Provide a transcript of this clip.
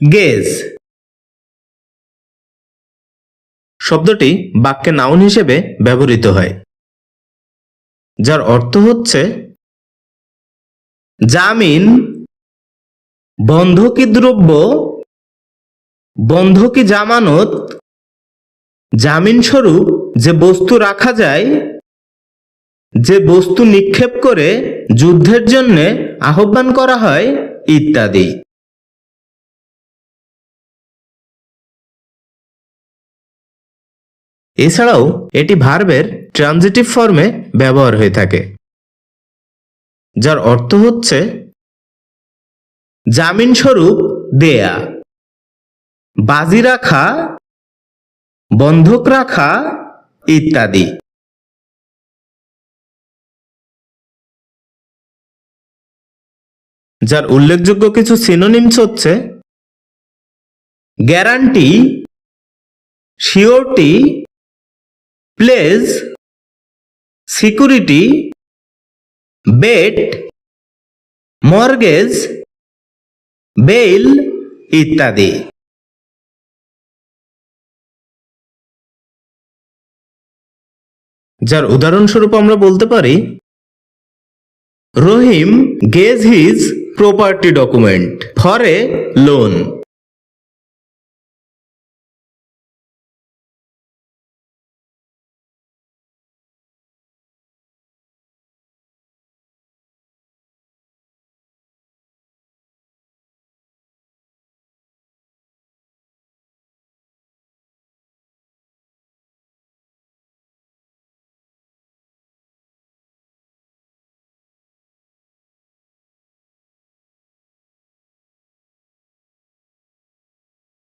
Gauge. শব্দটি বাক্যে noun হিসেবে ব্যবহৃত হয়, যার অর্থ হচ্ছে, জামিন, বন্ধকি দ্রব্য, বন্ধকি জামানত, জামিন স্বরূপ যে বস্তু রাখা যায়, যে বস্তু নিক্ষেপ করে যুদ্ধের জন্যে আহ্বান করা হয়, ইত্যাদি। এছাড়াও এটি ভার্বের ট্রানজিটিভ ফর্মে ব্যবহার হয়ে থাকে, যার অর্থ হচ্ছে জামিন স্বরূপ দেয়া, বাজি রাখা, বন্ধক রাখা ইত্যাদি। যার উল্লেখযোগ্য কিছু সিনোনিমস হচ্ছে guarantee surety pledge security bet mortgage bail ইত্যাদি। যার উদাহরণস্বরূপ আমরা বলতে পারি, Rahim gage his property document for a loan